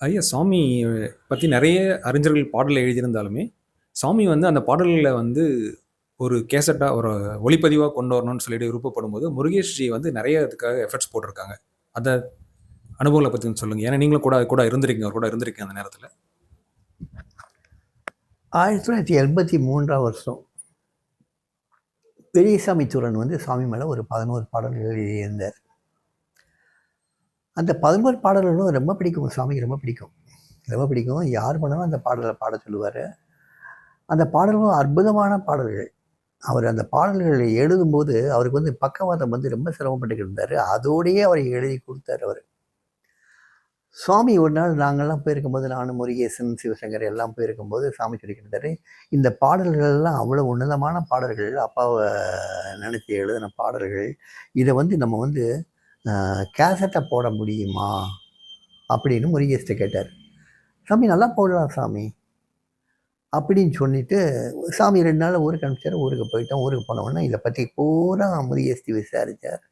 ஐயா சாமி பத்தி நிறைய அறிஞர்கள் பாடல் எழுதியிருந்தாலுமே, சாமி வந்து அந்த பாடல்கள வந்து ஒரு கேசட்டா, ஒரு ஒளிப்பதிவாக கொண்டு வரணும்னு சொல்லிட்டு விருப்பப்படும்போது, முருகேஷ்ஜி வந்து நிறைய அதுக்காக எஃபர்ட்ஸ் போட்டிருக்காங்க. அத அனுபவங்கள பத்தி கொஞ்சம் சொல்லுங்க. ஏன்னா நீங்களும் கூட கூட இருந்திருக்கீங்க. அவர் கூட இருந்திருக்கீங்க அந்த நேரத்துல. 1983ஆம் வருஷம். பெரியசாமி தூரன் வந்து சாமி மேல ஒரு 11 பாடல்கள் எழுதியிருந்தார். அந்த 11 பாடல்களும் ரொம்ப பிடிக்கும். சாமிக்கு ரொம்ப பிடிக்கும். ரொம்ப பிடிக்கும். யார் பண்ணாலும் அந்த பாடலை பாட சொல்லுவார் அந்த பாடல்களும் அற்புதமான பாடல்கள். அவர் அந்த பாடல்களை எழுதும்போது, அவருக்கு வந்து பக்கவாதம் வந்து ரொம்ப சிரமப்பட்டுக்கிட்டு இருந்தார் அதோடையே அவரை எழுதி கொடுத்தார் அவர் சுவாமி ஒரு நாள் நாங்கள்லாம் போயிருக்கும்போது, நானும் முருகேசன், சிவசங்கர் எல்லாம் போயிருக்கும்போது, சாமி சொல்லிக்கிட்டு "இந்த பாடல்கள் எல்லாம் உன்னதமான பாடல்கள். அப்பாவை நினச்சி எழுதின பாடல்கள். இதை வந்து நம்ம வந்து கேசட்டை போட முடியுமா?" அப்படின்னு முருகேஷ்ட்ட கேட்டார் "சாமி நல்லா போடலாம் சாமி." அப்படின்னு சொல்லிட்டு, சாமி ரெண்டு நாள் ஊருக்கு அனுப்பிச்சாரு. ஊருக்கு போயிட்டோம். ஊருக்கு போன இதை பற்றி பூரா முருகேஸ்தி விசாரித்தார்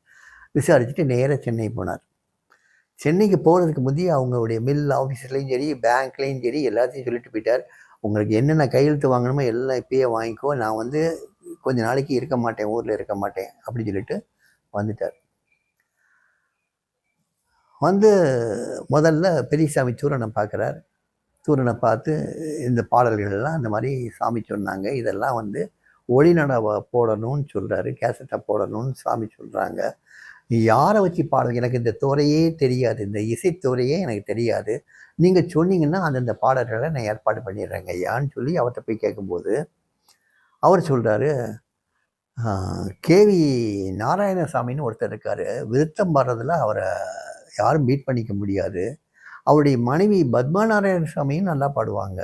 விசாரிச்சுட்டு நேராக சென்னை போனார். சென்னைக்கு போகிறதுக்கு முந்தைய அவங்களுடைய மில் ஆஃபீஸ்லேயும் சரி, பேங்க்லேயும் சரி எல்லாத்தையும் சொல்லிட்டு போயிட்டார். "உங்களுக்கு என்னென்ன கையெழுத்து வாங்கணுமோ எல்லாம் இப்பயே வாங்கிக்கோ. நான் வந்து கொஞ்ச நாளைக்கு இருக்க மாட்டேன். ஊரில் இருக்க மாட்டேன்." அப்படின்னு சொல்லிட்டு வந்துட்டார். வந்து முதல்ல பெரியசாமி சூரனை பார்க்குறார். சூரனை பார்த்து, இந்த பாடல்கள் எல்லாம் இந்த மாதிரி சாமி சொன்னாங்க. இதெல்லாம் வந்து ஒளிநடவ போடணும்னு சொல்கிறாரு கேசட்டை போடணும்னு சாமி சொல்கிறாங்க யாரை வச்சு பாடல் எனக்கு இந்த துறையே தெரியாது. இந்த இசைத்துறையே எனக்கு தெரியாது. நீங்கள் சொன்னீங்கன்னா, அந்தந்த பாடல்களை நான் ஏற்பாடு பண்ணிடுறேங்க ஐயான்னு சொல்லி அவர்ட்ட போய் கேட்கும்போது, அவர் சொல்கிறாரு கே.வி. நாராயணசாமின்னு ஒருத்தர் இருக்கார் விருத்தம் பாடுறதுல அவரை யாரும் பீட் பண்ணிக்க முடியாது. அவருடைய மனைவி பத்மா நாராயணசாமியும் நல்லா பாடுவாங்க.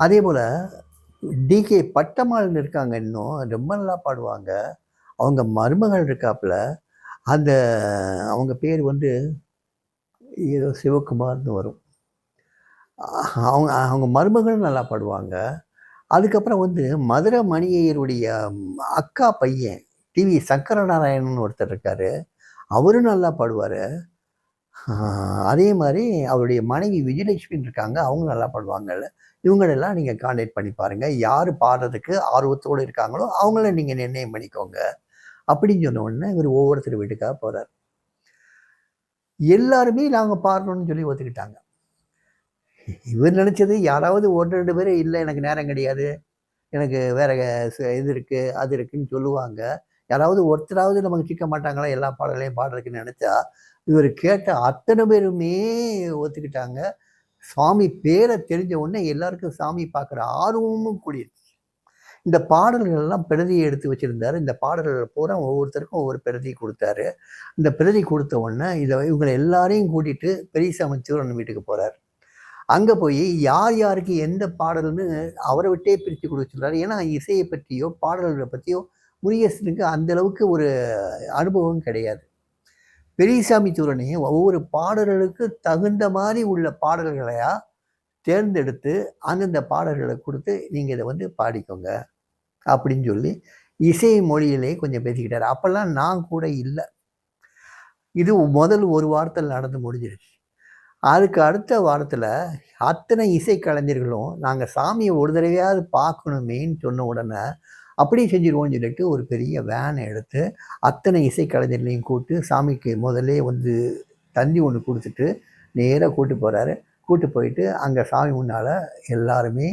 அதே போல் டி.கே. பட்டம்மாள்னு இருக்காங்க இன்னும். ரொம்ப நல்லா பாடுவாங்க. அவங்க மருமகள் இருக்காப்புல. அந்த அவங்க பேர் வந்து ஏதோ சிவகுமார்னு வரும். அவங்க அவங்க மருமகளும் நல்லா பாடுவாங்க. அதுக்கப்புறம் வந்து மதுரை மணியையருடைய அக்கா பையன் டி.வி. சங்கரநாராயணன்னு ஒருத்தர் இருக்கார் அவரும் நல்லா பாடுவார் அதே மாதிரி அவருடைய மனைவி விஜயலட்சுமின்னு இருக்காங்க. அவங்க நல்லா பாடுவாங்கல்ல. இவங்களெல்லாம் நீங்கள் கான்டாக்ட் பண்ணி பாருங்கள் யார் பாடுறதுக்கு ஆர்வத்தோட இருக்காங்களோ, அவங்கள நீங்கள் நிர்ணயம் பண்ணிக்கோங்க." அப்படின்னு சொன்ன உடனே இவர் ஒவ்வொருத்தர் வீட்டுக்காக போகிறார் எல்லாருமே நாங்கள் பாடணும்னு சொல்லி ஒத்துக்கிட்டாங்க. இவர் நினச்சது யாராவது 1, 2 பேரு, இல்லை எனக்கு நேரம் கிடையாது. எனக்கு வேற இது இருக்குது அது இருக்குதுன்னு சொல்லுவாங்க. யாராவது ஒருத்தராவது நமக்கு சிக்க மாட்டாங்களா? எல்லா பாடல்களையும் பாடுறதுக்குன்னு நினச்சா இவர் கேட்ட அத்தனை பேருமே ஒத்துக்கிட்டாங்க. சாமி பேரை தெரிஞ்ச உடனே எல்லாருக்கும் சாமி பார்க்குற ஆர்வமும் கூடியிருச்சு இந்த பாடல்கள் எல்லாம் பிரதியை எடுத்து வச்சிருந்தாரு. இந்த பாடல்கள் பூரா ஒவ்வொருத்தருக்கும் ஒவ்வொரு பிரதி கொடுத்தாரு இந்த பிரதி கொடுத்த உடனே இதை இவங்களை எல்லாரையும் கூட்டிட்டு பெரியசாமி தூரன் வீட்டுக்கு போகிறார் அங்கே போய் யார் யாருக்கு எந்த பாடல்னு அவரை விட்டே பிரித்து குடுக்க ஏன்னா இசையை பற்றியோ பாடல்களை பற்றியோ முருகேசனுக்கு அந்தளவுக்கு ஒரு அனுபவம் கிடையாது. பெரியசாமி தூரனே ஒவ்வொரு பாடல்களுக்கு தகுந்த மாதிரி உள்ள பாடல்களையா தேர்ந்தெடுத்து, அந்தந்த பாடல்களை கொடுத்து நீங்கள் இதை வந்து பாடிக்கோங்க." அப்படின்னு சொல்லி இசை மொழியிலே கொஞ்சம் பேசிக்கிட்டார் அப்போல்லாம் நான் கூட இல்லை இது முதல் ஒரு வாரத்தில் நடந்து முடிஞ்சிருச்சு. அதுக்கு அடுத்த வாரத்தில் அத்தனை இசை கலைஞர்களும், நாங்கள் சாமியை ஒரு தடவையாவது பார்க்கணுமேன்னு" சொன்ன உடனே, "அப்படியே செஞ்சுருவோம்னு" சொல்லிட்டு ஒரு பெரிய வேனை எடுத்து, அத்தனை இசைக்கலைஞர்களையும் கூப்பிட்டு சாமிக்கு முதல்ல வந்து தந்தி ஒன்று கொடுத்துட்டு நேராக கூட்டு போகிறாரு கூட்டு போயிட்டு, அங்கே சாமி முன்னால் எல்லாருமே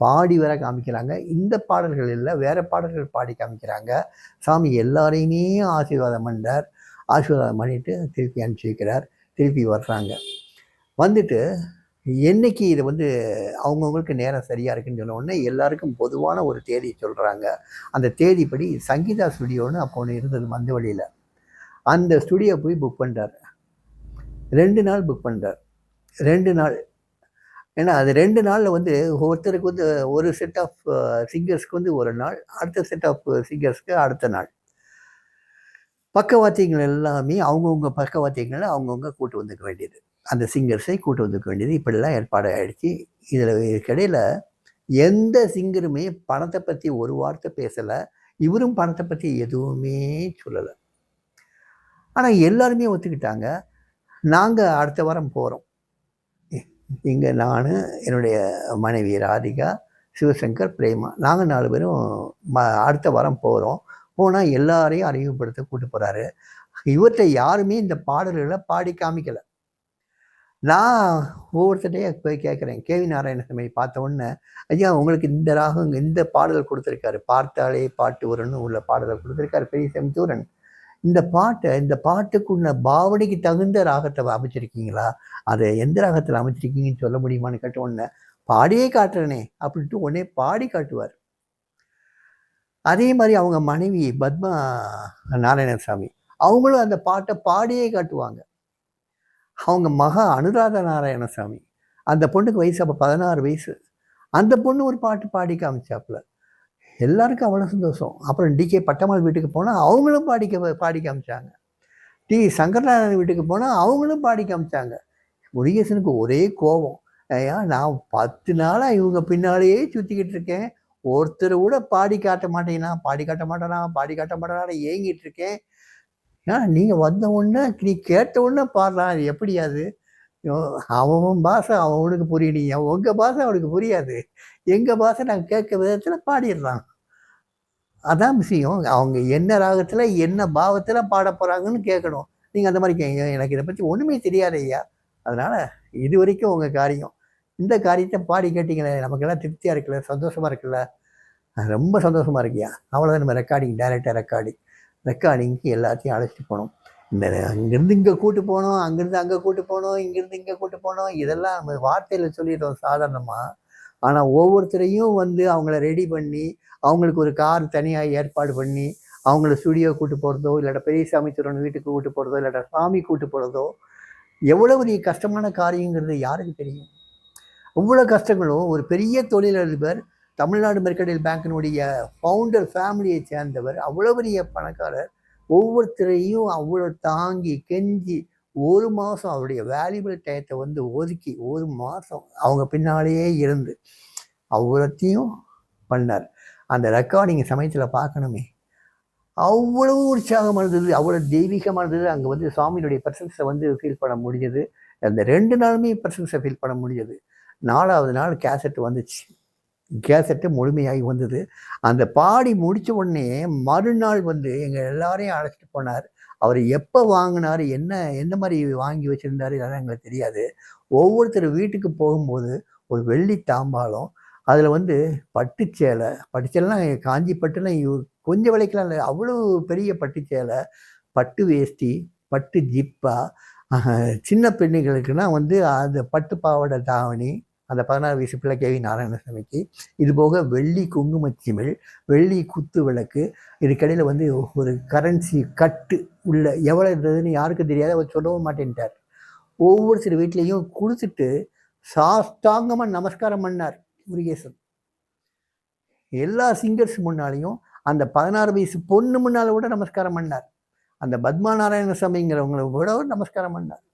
பாடி வர காமிக்கிறாங்க. இந்த பாடல்கள் இல்லை வேறு பாடல்கள் பாடி காமிக்கிறாங்க. சாமி எல்லாரையுமே ஆசீர்வாதம் பண்ணுறார் ஆசீர்வாதம் பண்ணிவிட்டு திருப்பி அனுப்பிச்சு வைக்கிறார். திருப்பி வர்றாங்க. வந்துட்டு, என்னைக்கு இது வந்து அவங்கவுங்களுக்கு நேரம் சரியாக இருக்குன்னு சொன்ன உடனே, எல்லாருக்கும் பொதுவான ஒரு தேதி சொல்கிறாங்க அந்த தேதிப்படி சங்கீதா ஸ்டுடியோன்னு அப்போ ஒன்று இருந்தது மந்த வழியில் அந்த ஸ்டுடியோ போய் புக் பண்ணுறார் ரெண்டு நாள் புக் பண்ணுறார் ரெண்டு நாள். ஏன்னா அது ரெண்டு நாளில் வந்து ஒருத்தருக்கு வந்து ஒரு செட் ஆஃப் சிங்கர்ஸ்க்கு வந்து ஒரு நாள், அடுத்த செட் ஆஃப் சிங்கர்ஸ்க்கு அடுத்த நாள். பக்கவாத்தியங்கள் எல்லாமே அவங்கவுங்க பக்கவாத்தியங்களை அவங்கவுங்க கூட்டு வந்துக்க வேண்டியது. அந்த சிங்கர்ஸை கூட்டு வந்துக்க வேண்டியது. இப்படிலாம் ஏற்பாடு ஆகிடுச்சு இதில் இதுக்கிடையில எந்த சிங்கருமே பணத்தை பற்றி ஒரு வார்த்தை பேசலை. இவரும் பணத்தை பற்றி எதுவுமே சொல்லலை. ஆனால் எல்லாருமே ஒத்துக்கிட்டாங்க. நாங்கள் அடுத்த வாரம் போகிறோம் இங்கே நான் என்னுடைய மனைவி ராதிகா சிவசங்கர் பிரேமா நாங்கள் நாலு பேரும் ம அடுத்த வாரம் போகிறோம் போனால் எல்லாரையும் அறிமுகப்படுத்த கூட்டு போகிறாரு இவர்கிட்ட யாருமே இந்த பாடல்களை பாடி காமிக்கலை. நான் ஒவ்வொருத்தட்டையே போய் கேட்குறேன். கேவி நாராயணசாமி பார்த்த உடனே ஐயா உங்களுக்கு இந்த ராகம் இந்த பாடல் கொடுத்துருக்காரு. பார்த்தாலே பாட்டு வரும்னு உள்ள பாடலை கொடுத்துருக்காரு பெரிய செம்தூரன் இந்த பாட்டை இந்த பாட்டுக்குள்ள பாவனைக்கு தகுந்த ராகத்தை அமைச்சிருக்கீங்களா? அதை எந்த ராகத்தில் அமைச்சிருக்கீங்கன்னு சொல்ல முடியுமான்னு கேட்ட உடனே பாடியே காட்டுறனே அப்படின்ட்டு உடனே பாடி காட்டுவார். அதே மாதிரி அவங்க மனைவி பத்மா நாராயணசாமி அவங்களும் அந்த பாட்டை பாடியே காட்டுவாங்க. அவங்க மகா நாராயண நாராயணசாமி அந்த பொண்ணுக்கு வயசு அப்போ பதினாறு வயசு. அந்த பொண்ணு ஒரு பாட்டு பாடி காமிச்சாப்புல. எல்லாருக்கும் அவ்வளோ சந்தோஷம். அப்புறம் டிகே பட்டம்மாள் வீட்டுக்கு போனால் அவங்களும் பாடிக்க பாடி காமிச்சாங்க. டி சங்கரநாராயணன் வீட்டுக்கு போனால் அவங்களும் பாடி காமிச்சாங்க. முருகேசனுக்கு ஒரே கோபம். ஐயா நான் பத்து நாளாக இவங்க பின்னாலேயே சுற்றிக்கிட்டு இருக்கேன். ஒருத்தர் கூட பாடி காட்ட மாட்டேங்கன்னா பாடி காட்ட மாட்டேனா? பாடி காட்ட மாட்டேனா ஏங்கிட்டு இருக்கேன். ஏன்னா நீங்கள் வந்த உடனே நீ கேட்ட உடனே பாடலாம் அது எப்படி அது? அவன் பாஷை அவனுக்கு புரியலைங்க உங்கள் பாஷை அவனுக்கு புரியாது. எங்கள் பாஷை நாங்கள் கேட்க விதத்தில் பாடிடுறான். அதான் விஷயம். அவங்க என்ன ராகத்தில் என்ன பாவத்தில் பாட போகிறாங்கன்னு கேட்கணும். நீங்கள் அந்த மாதிரி கேங்க எனக்கு இதை பற்றி ஒன்றுமே தெரியாது ஐயா. அதனால் இது வரைக்கும் உங்கள் காரியம். இந்த காரியத்தை பாடி கேட்டிங்களே நமக்கெல்லாம் திருப்தியாக இருக்குல்ல சந்தோஷமாக இருக்குல்ல? ரொம்ப சந்தோஷமாக இருக்கியா அவ்வளோதான் நம்ம ரெக்கார்டிங் டைரக்டாக ரெக்கார்டிங் ரெக்கார்டிங்க்கு எல்லாத்தையும் அழைச்சிட்டு போனோம். இந்த அங்கேருந்து இங்கே கூட்டு போனோம் அங்கேருந்து அங்கே கூட்டு போனோம் இங்கேருந்து இங்கே கூட்டு போனோம். இதெல்லாம் நம்ம வார்த்தையில் சொல்லிடுறோம் சாதாரணமாக ஆனால் ஒவ்வொருத்தரையும் வந்து அவங்கள ரெடி பண்ணி அவங்களுக்கு ஒரு கார் தனியாக ஏற்பாடு பண்ணி அவங்கள ஸ்டுடியோ கூட்டு போகிறதோ இல்லாட்ட பெரியசாமி துறன் வீட்டுக்கு கூட்டு போகிறதோ இல்லாட்ட சாமி கூட்டு போகிறதோ எவ்வளோ பெரிய கஷ்டமான காரியங்கிறது யாருக்கு தெரியும்? அவ்வளோ கஷ்டங்களும் ஒரு பெரிய தொழிலதிபர் தமிழ்நாடு மெர்கடைல் பேங்கினுடைய ஃபவுண்டர் ஃபேமிலியை சேர்ந்தவர் அவ்வளோ பெரிய பணக்காரர். ஒவ்வொருத்தரையும் அவ்வளோ தாங்கி கெஞ்சி ஒரு மாதம் அவருடைய வேல்யூபிள் டயத்தை வந்து ஒதுக்கி ஒரு மாதம் அவங்க பின்னாலேயே இருந்து அவ்வளோத்தையும் பண்ணார். அந்த ரெக்கார்டிங் சமயத்தில் பார்க்கணுமே. அவ்வளவு உற்சாகமாக இருந்தது அவ்வளோ தெய்வீகமாக இருந்தது அங்கே வந்து சுவாமியினுடைய பிரசன்ஸை வந்து ஃபீல் பண்ண முடிஞ்சது. அந்த ரெண்டு நாளுமே பிரசன்ஸை ஃபீல் பண்ண முடிஞ்சது. நாலாவது நாள் கேசட் வந்துச்சு. கேசட்டு முழுமையாகி வந்தது. அந்த பாடி முடித்த உடனே மறுநாள் வந்து எங்கள் எல்லாரையும் அழைச்சிட்டு போனார். அவர் எப்போ வாங்கினார் என்ன எந்த மாதிரி வாங்கி வச்சுருந்தார் இதெல்லாம் எங்களுக்கு தெரியாது. ஒவ்வொருத்தர் வீட்டுக்கு போகும்போது ஒரு வெள்ளி தாம்பாளம் அதில் வந்து பட்டுச்சேலை பட்டுச்சேலைலாம் காஞ்சி பட்டுலாம் கொஞ்சம் விலைக்கெலாம் இல்லை அவ்வளோ பெரிய பட்டுச்சேலை பட்டு வேஷ்டி பட்டு ஜிப்பா சின்ன பெண்ணுகளுக்குன்னா வந்து அந்த பட்டு பாவாடை தாவணி அந்த பதினாறு வயசு பிள்ளை கேவி நாராயணசாமிக்கு. இது போக வெள்ளி குங்குமச்சிமிழ் வெள்ளி குத்து விளக்கு இதுக்கடையில் வந்து ஒரு கரன்சி கட்டு உள்ள எவ்வளோ இருந்ததுன்னு யாருக்கும் தெரியாது. அவர் சொல்லவும் மாட்டேன்ட்டார். ஒவ்வொரு சில வீட்லேயும் கொடுத்துட்டு சாஸ்தாங்கமாக நமஸ்காரம் பண்ணார் முருகேசன். எல்லா சிங்கர்ஸ் முன்னாலையும் அந்த பதினாறு வயசு பொண்ணு முன்னால் கூட நமஸ்காரம் பண்ணார். அந்த பத்மா நாராயணசாமிங்கிறவங்கள விட நமஸ்காரம் பண்ணார்.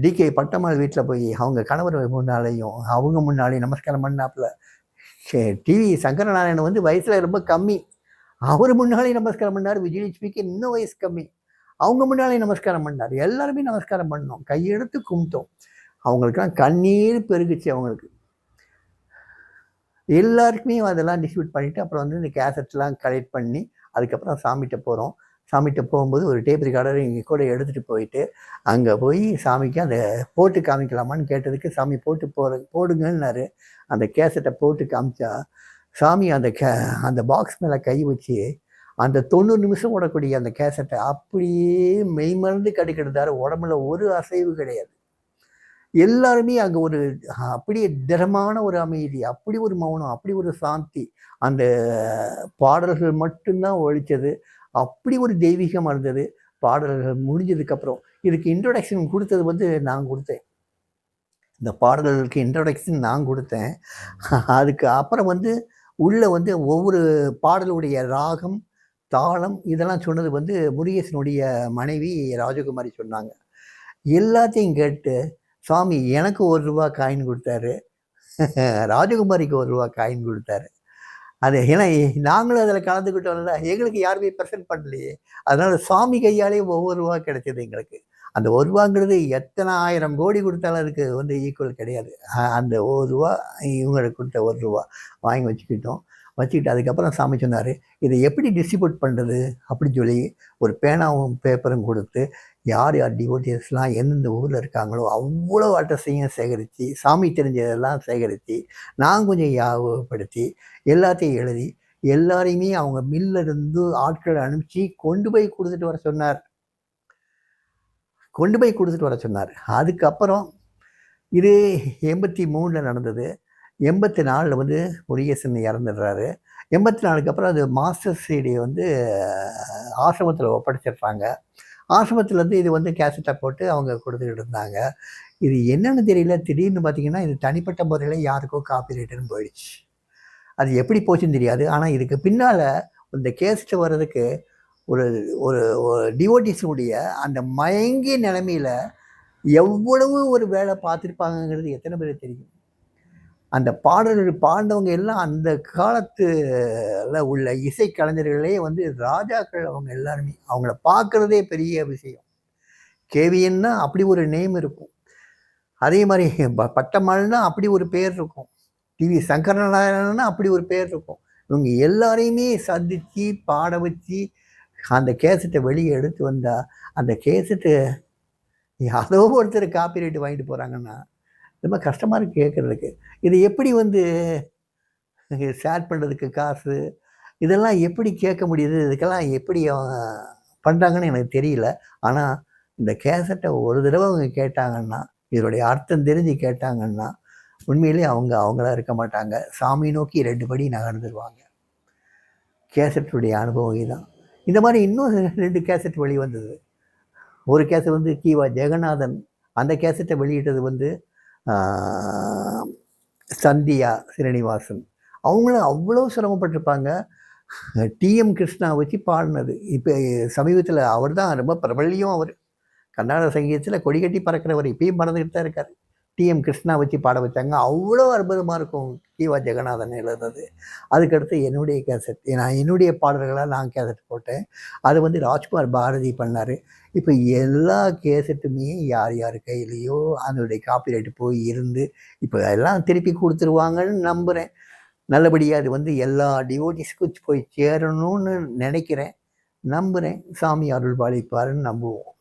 டிகே பட்டம்மாள் வீட்டில் போய் அவங்க கணவர் முன்னாலேயும் அவங்க முன்னாலேயும் நமஸ்காரம் பண்ணாப்புல. டிவி சங்கரநாராயணன் வந்து வயசில் ரொம்ப கம்மி. அவர் முன்னாலேயும் நமஸ்காரம் பண்ணார் விஜயலட்சுமிக்கு இன்னும் வயசு கம்மி. அவங்க முன்னாலேயும் நமஸ்காரம் பண்ணார். எல்லாருமே நமஸ்காரம் பண்ணோம். கையெடுத்து கும்பிட்டோம். அவங்களுக்கெல்லாம் கண்ணீர் பெருகுச்சு அவங்களுக்கு. எல்லாருக்குமே அதெல்லாம் டிஸ்ட்ரிபியூட் பண்ணிவிட்டு அப்புறம் வந்து இந்த கேசட்லாம் கலெக்ட் பண்ணி அதுக்கப்புறம் சாமிகிட்ட போகிறோம் சாமிகிட்ட போகும்போது ஒரு டேப் ரிகார்டர் இங்கே கூட எடுத்துகிட்டு போயிட்டு அங்கே போய் சாமிக்கு அந்த போட்டு காமிக்கலாமான்னு கேட்டதுக்கு சாமி போட்டு போகிற போடுங்கன்னாரு. அந்த கேசட்டை போட்டு காமிச்சா சாமி அந்த கே அந்த பாக்ஸ் மேலே கை வச்சு அந்த தொண்ணூறு நிமிஷம் ஓடக்கூடிய அந்த கேசட்டை அப்படியே மெய்மறந்து கிடைக்கிறதாரு உடம்புல ஒரு அசைவு கிடையாது. எல்லாருமே அங்கே ஒரு அப்படியே திடமான ஒரு அமைதி அப்படி ஒரு மௌனம் அப்படி ஒரு சாந்தி அந்த பாடல்கள் மட்டும்தான் ஒழிச்சது. அப்படி ஒரு தெய்வீகமாக இருந்தது. பாடல்கள் முடிஞ்சதுக்கப்புறம் இதுக்கு இன்ட்ரொடக்ஷன் கொடுத்தது வந்து நான் கொடுத்தேன். இந்த பாடல்களுக்கு இன்ட்ரொடக்ஷன் நான் கொடுத்தேன். அதுக்கு அப்புறம் வந்து உள்ளே வந்து ஒவ்வொரு பாடலுடைய ராகம் தாளம் இதெல்லாம் சொன்னது வந்து முருகேசனுடைய மனைவி ராஜகுமாரி சொன்னாங்க. எல்லாத்தையும் கேட்டு சுவாமி எனக்கு ஒரு ரூபா காயின் கொடுத்தாரு. ராஜகுமாரிக்கு ஒரு ரூபா காயின் கொடுத்தாரு. அது ஏன்னா நாங்களும் அதில் கலந்துக்கிட்டோம்ல எங்களுக்கு யாருமே ப்ரெசென்ட் பண்ணலையே. அதனால் சுவாமி கையாலேயும் ஒவ்வொரு ரூபா கிடைச்சது எங்களுக்கு. அந்த ஒரு ரூபாங்கிறது எத்தனை ஆயிரம் கோடி கொடுத்தாலும் அதுக்கு வந்து ஈக்குவல் கிடையாது. அந்த ஒரு ரூபா இவங்களுக்கு கொடுத்த ஒரு ரூபா வாங்கி வச்சுக்கிட்டோம். வச்சுக்கிட்டு அதுக்கப்புறம் சாமி சொன்னார் இதை எப்படி டிஸ்ட்ரிபியூட் பண்ணுறது அப்படின்னு சொல்லி ஒரு பேனாவும் பேப்பரும் கொடுத்து யார் யார் டிவோட்டியர்ஸ்லாம் எந்தெந்த ஊரில் இருக்காங்களோ அவ்வளோ அட்ரஸையும் சேகரித்து சாமி தெரிஞ்சதெல்லாம் சேகரித்து நான் கொஞ்சம் ஞாபகப்படுத்தி எல்லாத்தையும் எழுதி எல்லாரையுமே அவங்க மில்லிருந்து ஆட்களை அனுப்பிச்சு கொண்டு போய் கொடுத்துட்டு வர சொன்னார். கொண்டு போய் கொடுத்துட்டு வர சொன்னார். அதுக்கப்புறம் இது எண்பத்தி மூணில் நடந்தது. எண்பத்தி நாலில் வந்து முருகேசன் இறந்துடுறாரு. எண்பத்தி நாலுக்கு அப்புறம் அது மாஸ்டர் சீடி வந்து ஆசிரமத்தில் ஒப்படைச்சிடுறாங்க. ஆசிரமத்துலேருந்து இது வந்து கேசட்டை போட்டு அவங்க கொடுத்துக்கிட்டு இருந்தாங்க. இது என்னென்னு தெரியல. திடீர்னு பார்த்தீங்கன்னா இது தனிப்பட்ட முறையில் யாருக்கோ காப்பி ரைட்டுன்னு போயிடுச்சு. அது எப்படி போச்சுன்னு தெரியாது. ஆனால் இதுக்கு பின்னால் இந்த கேஸ்ட்டு வர்றதுக்கு ஒரு ஒரு டிவோட்டிஸுடைய அந்த மயங்கிய நிலமையில் எவ்வளவு ஒரு வேலை பார்த்துருப்பாங்கங்கிறது எத்தனை பேர் தெரியும்? அந்த பாடல்கள் பாண்டவங்க எல்லாம் அந்த காலத்துல உள்ள இசை கலைஞர்களே வந்து ராஜாக்கள் அவங்க எல்லாருமே. அவங்கள பார்க்குறதே பெரிய விஷயம். கேவியன்னா அப்படி ஒரு நேம் இருக்கும். அதே மாதிரி ப- அப்படி ஒரு பேர் இருக்கும். டிவி சங்கரநாராயணன்னா அப்படி ஒரு பேர் இருக்கும். இவங்க எல்லாரையுமே சந்தித்து பாட வச்சு அந்த கேசட்டை வெளியே எடுத்து வந்தால் அந்த கேசட்டு யாரோ ஒருத்தர் காப்பி ரைட் வாங்கிட்டு போகிறாங்கன்னா ரொம்ப கஷ்டமாக இருக்குது கேட்குறதுக்கு இது எப்படி வந்து ஷேர் பண்ணுறதுக்கு காசு? இதெல்லாம் எப்படி கேட்க முடியுது? இதுக்கெல்லாம் எப்படி பண்ணுறாங்கன்னு எனக்கு தெரியல. ஆனால் இந்த கேசட்டை ஒரு தடவை அவங்க கேட்டாங்கன்னா இதனுடைய அர்த்தம் தெரிஞ்சு கேட்டாங்கன்னா உண்மையிலே அவங்க அவங்களா இருக்க மாட்டாங்க. சாமி நோக்கி ரெண்டு படி நகர்ந்துருவாங்க. கேசட்டுடைய அனுபவம் இதுதான். இந்த மாதிரி இன்னும் ரெண்டு கேசட் வெளிவந்தது ஒரு கேசட் வந்து கீவா ஜெகநாதன் அந்த கேசட்டை வெளியிட்டது வந்து சந்தியா ஸ்ரீனிவாசன். அவங்களும் அவ்வளோ சிரமப்பட்டிருப்பாங்க. டிஎம் கிருஷ்ணா வச்சு பாடினது. இப்போ சமீபத்தில் அவர் தான் ரொம்ப பிரபல்யம் அவர். கர்நாடக சங்கீதத்தில் கொடி கட்டி பறக்கிறவர் இப்பயும் பறந்துக்கிட்டு தான் இருக்கார் டிஎம் கிருஷ்ணா வச்சு பாட வச்சாங்க. அவ்வளோ அற்புதமாக இருக்கும். டிவா ஜெகநாதன் எழுதுனது அதுக்கடுத்து என்னுடைய கேசட் நான் என்னுடைய பாடல்களாக நான் கேசட் போட்டேன். அது வந்து ராஜ்குமார் பாரதி பண்ணார். இப்போ எல்லா கேசட்டுமே யார் யார் கையிலையோ அதனுடைய காப்பிரைட் போய் இருந்து இப்போ எல்லாம் திருப்பி கொடுத்துருவாங்கன்னு நம்புகிறேன் நல்லபடியாக அது வந்து எல்லா டிவோட்டிஸ்க்கும் போய் சேரணும்னு நினைக்கிறேன். நம்புகிறேன் சாமி அருள் பாலிப்பாருன்னு நம்புவோம்.